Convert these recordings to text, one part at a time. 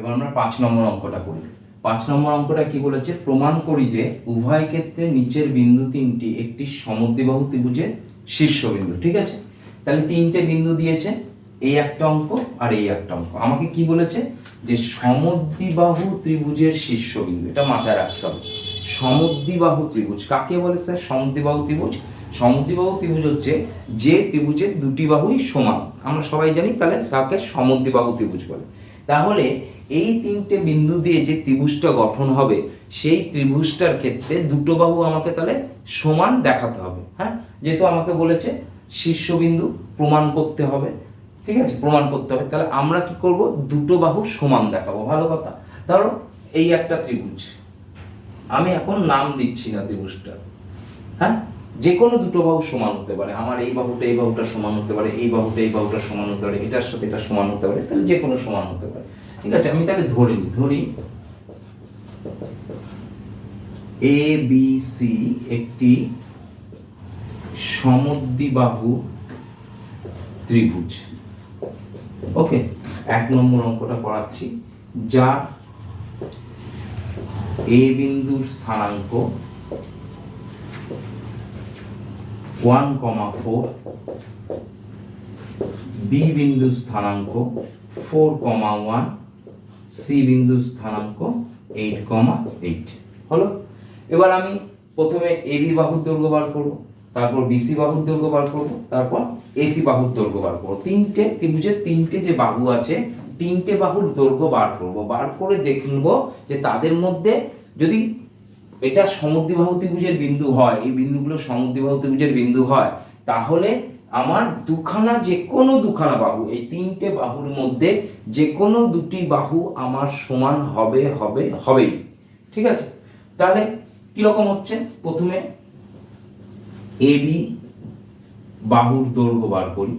এবার আমরা পাঁচ নম্বর অঙ্কটা করি। পাঁচ নম্বর অঙ্কটা কি বলেছে? প্রমাণ করি যে উভয় ক্ষেত্রে নিচের বিন্দু তিনটি একটি সমদ্বিবাহু ত্রিভুজের শীর্ষবিন্দু, ঠিক আছে? তাহলে তিনটে বিন্দু দিয়েছে, এই একটা অঙ্ক আর এই একটা অঙ্ক। আমাকে কি বলেছে? যে সমদ্বিবাহু ত্রিভুজের শীর্ষবিন্দু, এটা মাথায় রাখতে হবে। সমদ্বিবাহু ত্রিভুজ, কাকে বলে স্যার? সমদ্বিবাহু ত্রিভুজ? সমদ্বিবাহু ত্রিভুজ হচ্ছে যে ত্রিভুজের দুটি বাহুই সমান। আমরা সবাই জানি তাহলে তাকে সমদ্বিবাহু ত্রিভুজ বলে। তাহলে এই তিনটে বিন্দু দিয়ে যে ত্রিভুজটা গঠন হবে, সেই ত্রিভুজটার ক্ষেত্রে দুটো বাহু আমাকে তাহলে সমান দেখাতে হবে হ্যাঁ? যেহেতু আমাকে বলেছে শীর্ষবিন্দু প্রমাণ করতে হবে, ঠিক আছে? প্রমাণ করতে হবে। তাহলে আমরা কি করব? দুটো বাহু সমান দেখাবো, ভালো কথা। ধরো এই একটা ত্রিভুজ, আমি এখন নাম দিচ্ছি না ত্রিভুজটা হ্যাঁ? যে কোনো দুটো বাহু সমান হতে পারে। আমার এই বাহুটা এই বাহুটা সমান হতে পারে, এই বাহুটা এই বাহুটা সমান হতে পারে, এটার সাথে এটা সমান হতে পারে, তাহলে যে কোনো সমান হতে পারে। ঠিক আছে? আমি তাহলে ধরে ধরি এ বি সি একটি সমদ্বিবাহু ত্রিভুজ। ওকে? এক নম্বর অঙ্কটা করাচ্ছি। যা এ বিন্দুর স্থানাঙ্ক ওয়ান কমা ফোর বি বিন্দু স্থানাঙ্ক ফোর কমা ওয়ান সি বিন্দু স্থানাঙ্ক এইট কমা এইট হলো? এবার আমি প্রথমে এবি বাহুর দৈর্ঘ্য বার করব, তারপর বিসি বাহুর দৈর্ঘ্য বার করব, তারপর এসি বাহুর দৈর্ঘ্য বার করব। তিনটে ত্রিভুজের তিনটে যে বাহু আছে, তিনটে বাহুর দৈর্ঘ্য বার করব। বার করে দেখব যে তাদের মধ্যে যদি এটা সমদ্বিবাহু ত্রিভুজের বিন্দু হয়, এই বিন্দুগুলো সমদ্বিবাহু ত্রিভুজের বিন্দু হয়, তাহলে আমার দুখানা যে কোনো দুখানা বাহু, এই তিনটে বাহুর মধ্যে যে কোনো দুটি বাহু আমার সমান হবে হবে, হবেই। ঠিক আছে? তাহলে কীরকম হচ্ছে? প্রথমে এ বি বাহুর দৈর্ঘ্য বার করি।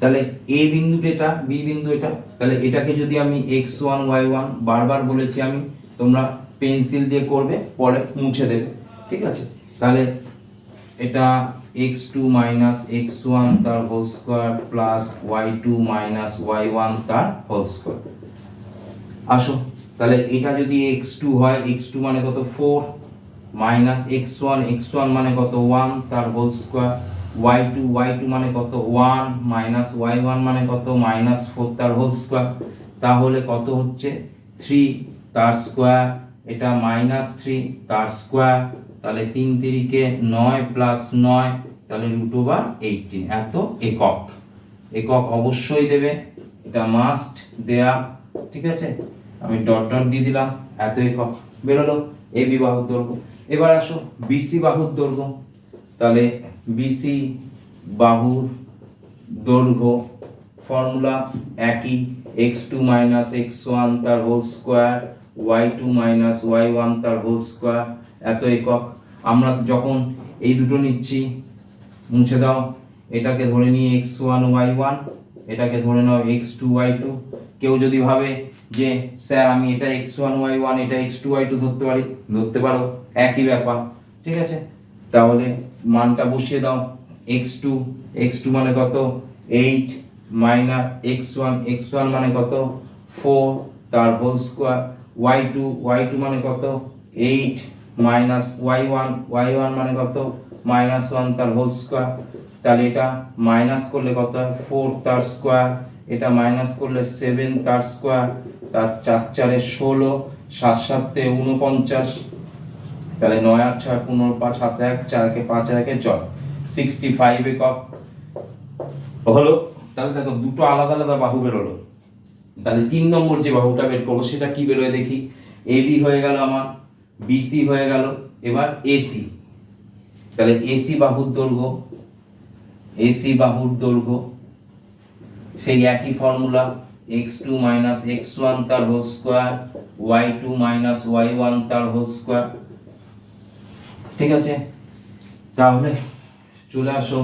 তাহলে এ বিন্দুটা এটা বি বিন্দু এটা, তাহলে এটাকে যদি আমি এক্স ওয়ান, ওয়াই ওয়ান বারবার বলেছি আমি, তোমরা পেন্সিল দিয়ে করবে, পরে মুছে দেবে। ঠিক আছে? তাহলে এটা x two minus x one তার whole square plus y two minus y one তার হোল স্কোয়ার আসো, তাহলে এটা যদি এক্স টু হয় এক্স টু মানে কত? Four minus x one x one মানে কত? ওয়ান তার whole square y two y two মানে কত? ওয়ান মাইনাস ওয়াই ওয়ান মানে কত? মাইনাস ফোর তার হোল স্কোয়ার তাহলে কত হচ্ছে? থ্রি তার স্কোয়ার এটা মাইনাস থ্রি তার স্কোয়ার তাহলে তিন তিরিকে নয় প্লাস নয়, তাহলে রুট ওভার এইটিন এত একক। একক অবশ্যই দেবে, এটা মাস্ট দেয়া, ঠিক আছে? আমি ডট ডট দিয়ে দিলাম, এত একক, বেরোলো, এ বি বাহুর দৈর্ঘ্য। এবার আসো বিসি বাহুর দৈর্ঘ্য। তাহলে বিসি বাহুর দৈর্ঘ্য ফর্মুলা একই x two minus x one তার whole square y two minus y one তার হোল স্কোয়ার এত একক। আমরা যখন এই দুটো নিচ্ছি, মুছে দাও। এটাকে ধরে নিই এক্স ওয়ান ওয়াই ওয়ান এটাকে ধরে নাও এক্স টু ওয়াই টু কেউ যদি ভাবে যে, স্যার, আমি এটা এক্স ওয়ান ওয়াই ওয়ান এটা এক্স টু ওয়াই টু ধরতে পারি? ধরতে পারো, একই ব্যাপার, ঠিক আছে? তাহলে মানটা বসিয়ে দাও এক্স টু এক্স টু মানে কত? Eight minus x one x one মানে কত? ফোর তার whole square y two y two মানে কত? Eight minus y one y one মানে কত? মাইনাস ওয়ান তার হোল স্কোয়ার তাহলে এটা মাইনাস করলে কত হয়? ফোর তার স্কোয়ার এটা মাইনাস করলে সেভেন তার স্কোয়ার তার চার চারে ষোলো, সাত সাতে উনপঞ্চাশ তাহলে নয় আট ছয় পনেরো, পাঁচ সাত এক, চার একে পাঁচ একে ছয়। সিক্সটি ফাইভ একক। হলো? তাহলে দেখো, দুটো আলাদা আলাদা বাহু বেরোলো। তাহলে তিন নম্বর যে বাহুটা বের করব, সেটা কি বেরোয় দেখি? এ বি হয়ে গেল আমার বিসি হয়ে গেল, এবার এসি তাহলে এসি বাহুর দৈর্ঘ্য এসি বাহুর দৈর্ঘ্য, সেই একই formula x two minus x one তার whole square y two minus y one তার হোল স্কোয়ার ঠিক আছে? তাহলে চলে আসো।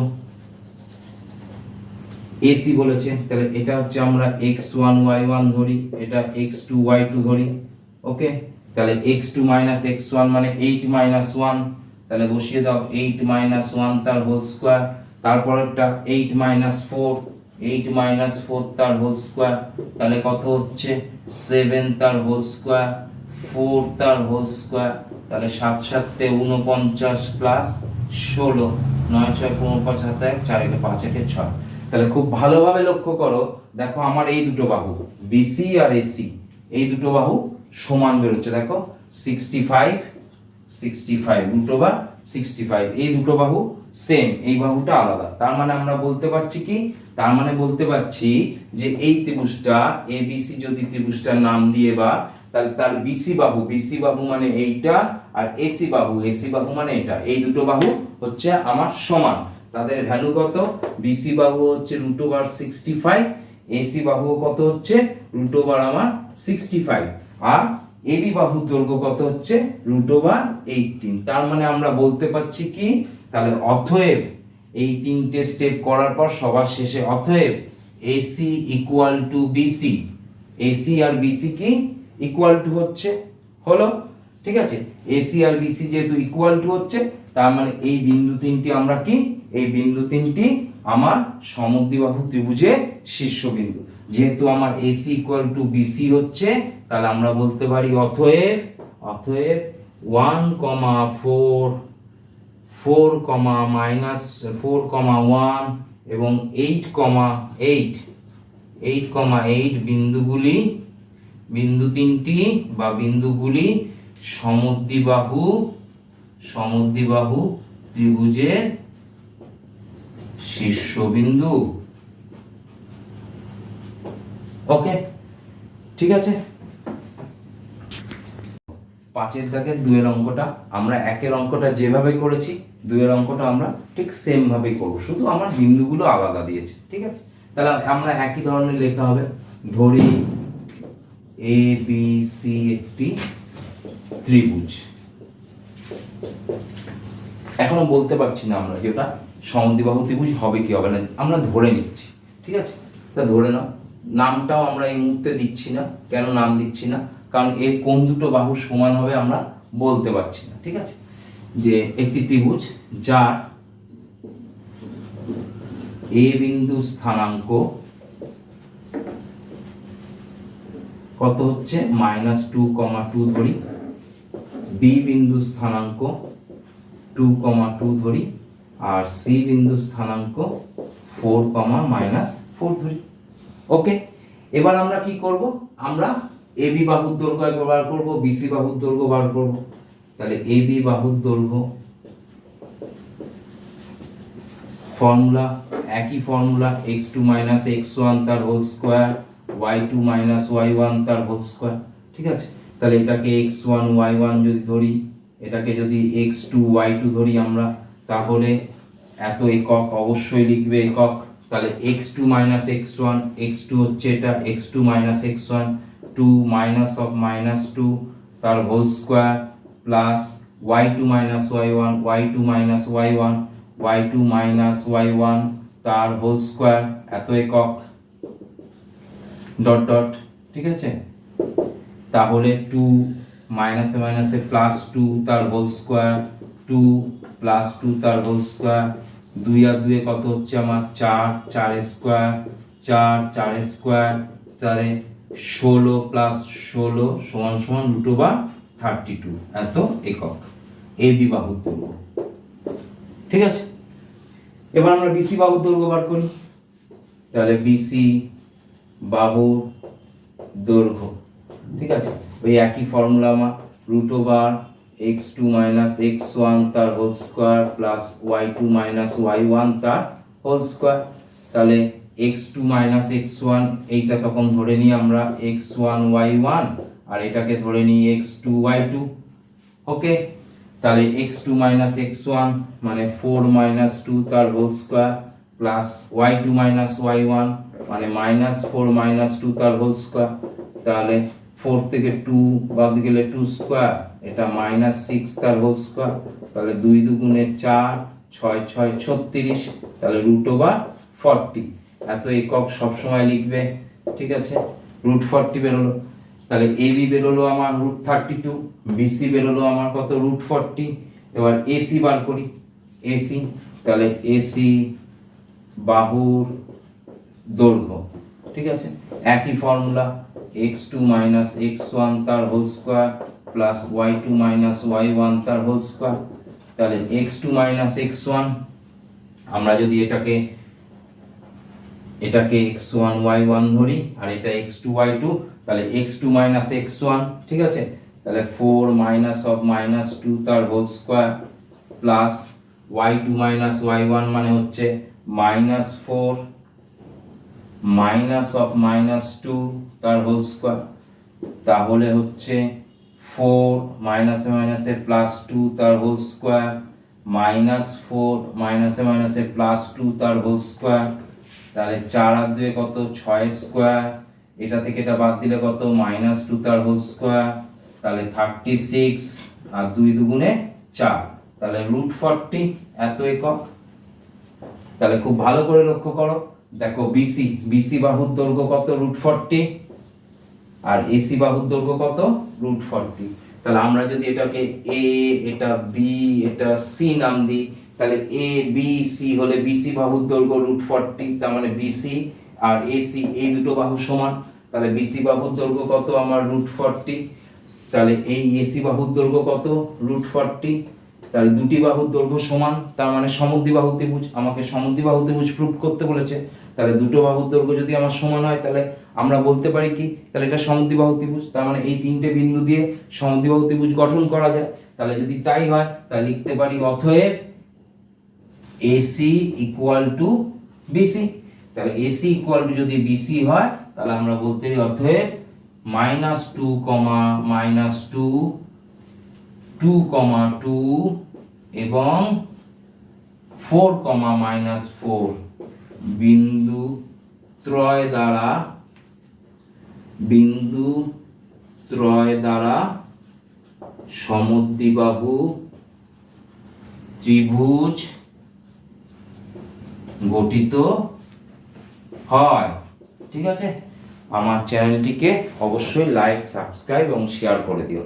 এসি বলেছে, তাহলে এটা হচ্ছে আমরা এক্স ওয়ান ওয়াই ওয়ান ধরি, এটা এক্স টু ওয়াই টু ধরি ওকে তাহলে x two minus x one মানে এইট মাইনাস ওয়ান তাহলে বসিয়ে দাও এইট মাইনাস ওয়ান তার হোল স্কোয়ার তারপর একটা eight minus four eight minus four তার হোল স্কোয়ার তাহলে কত হচ্ছে? সেভেন তার হোল স্কোয়ার ফোর তার হোল স্কোয়ার তাহলে সাত সাতে উনপঞ্চাশ প্লাস ষোলো, নয় ছয় পনেরো পাঁচ হাতে এক, চার একে পাঁচ একে ছয়। তাহলে খুব ভালোভাবে লক্ষ্য করো, দেখো আমার এই দুটো বাহু বিসি আর এসি এই দুটো বাহু সমান বেরোচ্ছে, দেখো sixty five sixty five root over sixty five এই দুটো বাহু সেম এই বাহুটা আলাদা। তার মানে আমরা বলতে পারছি কি? তার মানে বলতে পারছি যে এই ত্রিভুজটা এ বিসি যদি ত্রিভুজটার নাম দিয়ে বা, তাহলে তার বিসি বাহু বিসি বাহু মানে এইটা আর এসি বাহু এসি বাহু মানে এটা। এই দুটো বাহু হচ্ছে আমার সমান। তাদের ভ্যালু কত? বিসি বাহু হচ্ছে root over sixty five AC বাহু কত হচ্ছে? রুট ওভার আমার সিক্সটি ফাইভ আর এবি বাহুর দৈর্ঘ্য কত হচ্ছে? রুট ওভার এইটিন তার মানে আমরা বলতে পারছি কি? তাহলে অতএব এই তিনটে স্টেপ করার পর সবার শেষে অতএব AC equal to BC AC R BC কি? ইকুয়াল টু হচ্ছে, হলো, ঠিক আছে? এসি আর বিসি যেহেতু ইকুয়াল টু হচ্ছে, তার মানে এই বিন্দু তিনটি আমরা কি? এই বিন্দু তিনটি আমার সমদ্বিবাহু ত্রিভুজের শীর্ষবিন্দু যেহেতু আমার এসি ইকুয়াল টু বিসি হচ্ছে, তাহলে আমরা বলতে পারি অতএব অতএব one comma four four comma minus four comma one এবং eight comma eight eight comma eight বিন্দুগুলি, বিন্দু তিনটি বা বিন্দুগুলি সমদ্বিবাহু সমদ্বিবাহু ত্রিভুজের শীর্ষবিন্দু। ওকে ঠিক আছে? পাঁচের দাগের দুয়ের অঙ্কটা আমরা একের অঙ্কটা যেভাবে করেছি, দুয়ের অঙ্কটা আমরা ঠিক সেম ভাবেই করব। শুধু আমার বিন্দুগুলো আলাদা দিয়েছে, ঠিক আছে? তাহলে আমরা একই ধরনের লেখা হবে। ধরি এ বি সি একটি ত্রিভুজ। এখনও বলতে পারছি না আমরা যে ওটা সমদ্বিবাহু ত্রিভুজ হবে কি হবে না, আমরা ধরে নিচ্ছি, ঠিক আছে? তা ধরে নাও, নামটাও আমরা এই মুহূর্তে দিচ্ছি না, কেন নাম দিচ্ছি না? কারণ এর কোন দুটো বাহু সমান হবে আমরা বলতে পারছি না, ঠিক আছে? যে একটি ত্রিভুজ যার এ বিন্দু স্থানাঙ্ক কত হচ্ছে? মাইনাস টু কমা টু ধরি, বি বিন্দু স্থানাঙ্ক টু কমা টু ধরি আর সি বিন্দু স্থানাঙ্ক ফোর কমা মাইনাস ফোর ধরি। ওকে এবার আমরা কি করব? আমরা এ বি বাহুর দৈর্ঘ্য একবার বার করব বিসি বাহুর দৈর্ঘ্য বার করব। তাহলে এ বি বাহুর দৈর্ঘ্য ফর্মুলা একই formula x two minus x one তার whole square y two minus y one তার হোল স্কোয়ার ঠিক আছে? তাহলে এটাকে এক্স ওয়ান ওয়াই ওয়ান যদি ধরি, এটাকে যদি এক্স টু ওয়াই টু ধরি আমরা তাহলে এত একক, অবশ্যই লিখবে একক। তাহলে x two minus x one x two হচ্ছে এটা x two minus x one two minus of minus two তার whole square plus y two minus y one y two minus y one y two minus y one তার whole square এত একক। Dot dot ঠিক আছে? তাহলে two মাইনাসে মাইনাসে plus two তার whole square two plus two তার হোল স্কোয়ার দুই আর দুয়ে কত হচ্ছে আমার চার চার স্কোয়ার চার চার স্কোয়ার তাহলে ষোলো প্লাস ষোলো সমান সমান দুটো বা থার্টি টু এত একক। এই বিবাহুর দৈর্ঘ্য। ঠিক আছে? এবার আমরা বিসি বাহুর দৈর্ঘ্য বার করি। তাহলে বিসি বাহুর দৈর্ঘ্য। ঠিক আছে? ওই একই ফর্মুলা আমার root over x two minus x one তার whole square plus y two minus y one তার হোল স্কোয়ার তাহলে x two minus x one এইটা তখন ধরে নিই আমরা এক্স ওয়ান ওয়াই ওয়ান আর এটাকে ধরে নিই x two y two okay তাহলে x two minus x one মানে ফোর মাইনাস টু তার whole square plus y two minus y one মানে মাইনাস ফোর মাইনাস টু তার হোল স্কোয়ার তাহলে ফোর থেকে টু বাদ গেলে টু স্কোয়ার এটা মাইনাস সিক্স তার হোল স্কোয়ার তাহলে দুই দুগুণে চার, ছয় ছয়, ছত্রিশ, তাহলে রুট ওভার ফর্টি এত একক সবসময় লিখবে, ঠিক আছে? রুট ফর্টি বেরোলো। তাহলে এ বি বেরোলো আমার রুট থার্টি টু বিসি বেরোলো আমার কত? রুট ফর্টি এবার এসি বার করি। এসি তাহলে এসি বাহুর দৈর্ঘ্য, ঠিক আছে? একই formula x two minus x one তার whole square plus y two minus y one তার হোল স্কোয়ার তাহলে x two minus x one আমরা যদি এটাকে এটাকে এক্স ওয়ান ওয়াই ওয়ান ধরি, আর এটা এক্স টু ওয়াই টু তাহলে x two minus x one ঠিক আছে? তাহলে four minus of minus two তার whole square plus y two minus y one মানে হচ্ছে minus four minus of minus two তার হোল স্কোয়ার তাহলে হচ্ছে ফোর মাইনাসে মাইনাসে প্লাস টু তার হোল স্কোয়ার মাইনাস ফোর মাইনাসে মাইনাসে প্লাস টু তার হোল স্কোয়ার তাহলে চার আর দুয়ে কত? ছয় স্কোয়ার এটা থেকে এটা বাদ দিলে কত? মাইনাস টু তার হোল স্কোয়ার তাহলে থার্টি সিক্স আর দুই দুগুণে চার। তাহলে রুট ফর্টি এত একক। তাহলে খুব ভালো করে লক্ষ্য করো। দেখো বিসি বিসি বাহুর দৈর্ঘ্য কত? রুট ফর্টি আর এসি বাহুর দৈর্ঘ্য কত? রুট ফর্টি তাহলে আমরা যদি এটাকে এ এটা বি এটা সি নাম দিই, তাহলে এ বি সি হলে বিসি বাহুর দৈর্ঘ্য রুট ফর্টি তার মানে বিসি আর এসি এই দুটো বাহু সমান। তাহলে বিসি বাহুর দৈর্ঘ্য কত? আমার রুট ফর্টি তাহলে এই এসি বাহুর দৈর্ঘ্য কত? রুট ফর্টি তাহলে দুটি বাহুর দৈর্ঘ্য সমান, তার মানে সমদ্বিবাহু ত্রিভুজ। আমাকে সমদ্বিবাহু ত্রিভুজ প্রুফ করতে বলেছে। তাহলে দুটো বাহুর দৈর্ঘ্য যদি আমার সমান হয়, তাহলে আমরা বলতে পারি কি, তাহলে এটা সমদ্বিবাহু ত্রিভুজ, তার মানে এই তিনটে বিন্দু দিয়ে সমদ্বিবাহু ত্রিভুজ গঠন করা যায়। তাহলে যদি তাই হয়, তাহলে লিখতে পারি অতএব এসি ইকুয়াল টু বিসি তাহলে এসি ইকুয়াল টু যদি বিসি হয়, তাহলে আমরা বলতে পারি অতএব minus two comma minus two two comma two এবং ফোর কমা মাইনাস ফোর বিন্দু ত্রয় দ্বারা বিন্দু ত্রয় দ্বারা সমদ্বিবাহু ত্রিভুজ গঠিত হয়। ঠিক আছে? আমার চ্যানেলটিকে অবশ্যই লাইক সাবস্ক্রাইব এবং শেয়ার করে দিও।